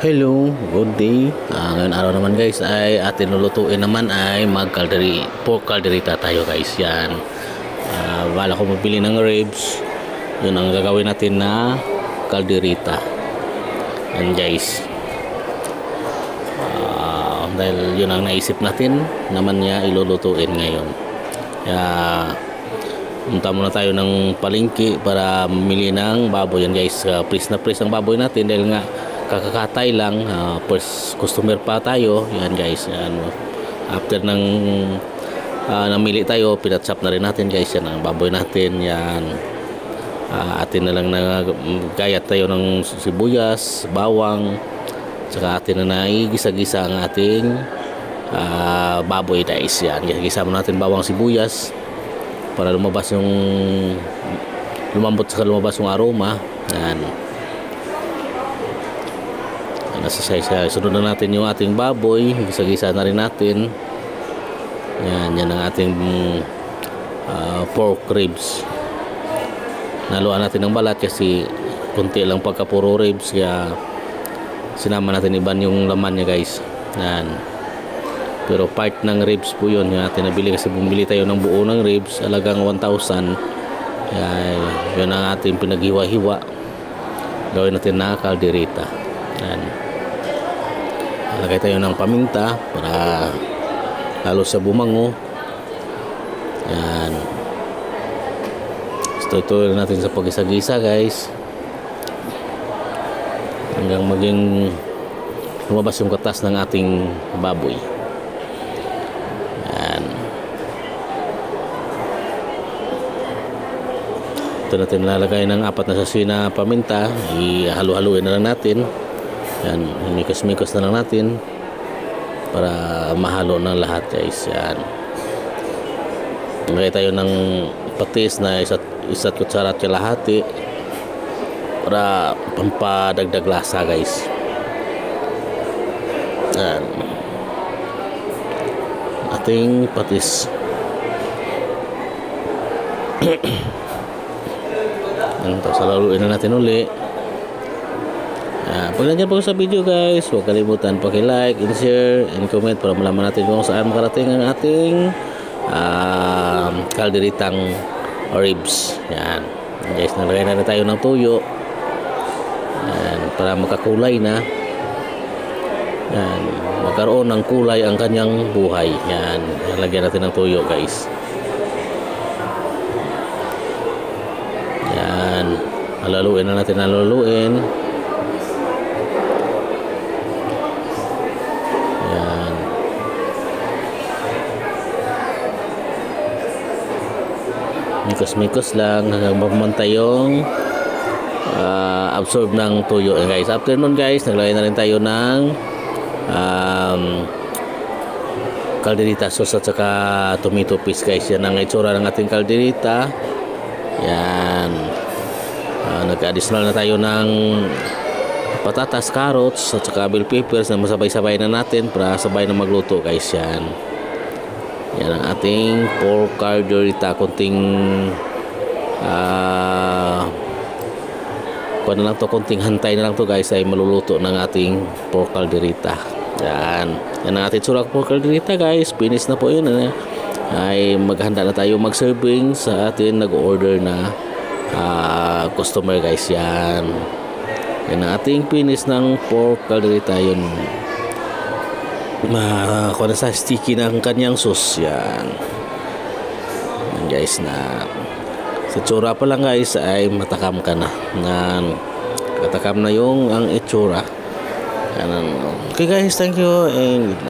Hello, good day. Ah, ngayon araw naman guys ay atin lulutuin naman ay mag calderi, pork calderita tayo guys. Yan. Ah, bala ko magbili ng ribs. Yun ang gagawin natin na calderita. Yan guys. Ah, dahil yun ang naisip natin naman niya ilulutuin ngayon. Kaya punta muna tayo ng palengke para mamili ng baboy yan guys. Uh, press na press ang baboy natin dahil nga kakakatay lang uh, first customer pa tayo. Yan guys yan. After ng uh, namili tayo pinatsap na rin natin guys yan ang baboy natin yan. Uh, atin na lang na gayat tayo ng sibuyas bawang saka atin na naigisa-gisa ang ating uh, baboy guys yan. Gisa mo natin bawang sibuyas para lumabas yung lumambot sa lumabas yung aroma. Yan nasa size sunod na natin yung ating baboy. Gisa-gisa na rin natin. Yan yan ang ating uh, pork ribs. Naluan natin ng balat kasi kunti lang pagka puro ribs. Kaya sinama natin iban yung laman niya guys. Yan. Pero part ng ribs po yun. Yung atin nabili kasi bumili tayo ng buo ng ribs. Alagang 1,000 yan, yun ang ating pinaghiwa-hiwa. Gawin natin na kalderita. Yan lagay tayo ng paminta para lalo sa bumango. Yan. So ito natin sa pag-isa-gisa guys. Hanggang maging lumabas yung katas ng ating baboy. Yan. Ito natin lalagay ng apat na sasi na paminta. Ihalo-haluin na lang natin yan, mikos-mikos na lang natin para mahalo ng lahat guys. Yan. Lagay tayo ng patis na isa't, isa't kutsara at kalahati para pampadagdag lasa guys. Yan. Ating patis. Tapos laluin na natin uli. Uh, pag nandiyan po sa video guys, huwag kalimutan paki-like and share and comment para malaman natin kung saan makarating ang ating uh, kalderitang ribs. Yan. Guys, nalagay na tayo ng tuyo. Yan, para makakulay na. Yan, magkaroon ng kulay ang kanyang buhay. Yan, lagyan natin ng tuyo guys. Yan, halaluin na natin halaluin. Mikos-mikos lang hanggang mamantay yung uh, absorb ng tuyo. Eh, guys after nun guys naglagay na rin tayo ng um, kalderita sauce at saka tomato paste guys. Yan ang itsura ng ating kalderita. Yan. Uh, nag-additional na tayo ng patatas, carrots at saka bell peppers na masabay-sabay na natin para sabay na magluto guys. Yan yan ating pork calderita konting uh, kuha na lang to konting hantay na lang to guys ay maluluto ng ating pork calderita yan. Yan ang ating surak pork calderita guys. Finish na po yun eh. ay maghanda na tayo mag serving sa atin nag order na uh, customer guys. Yan. Yan ang ating finish ng pork calderita yun ma uh, sa sticky ng kanyang sauce yan. yan guys na sa tsura pa lang guys ay matakam ka na. Na matakam na yung ang itsura. Yan, okay guys thank you and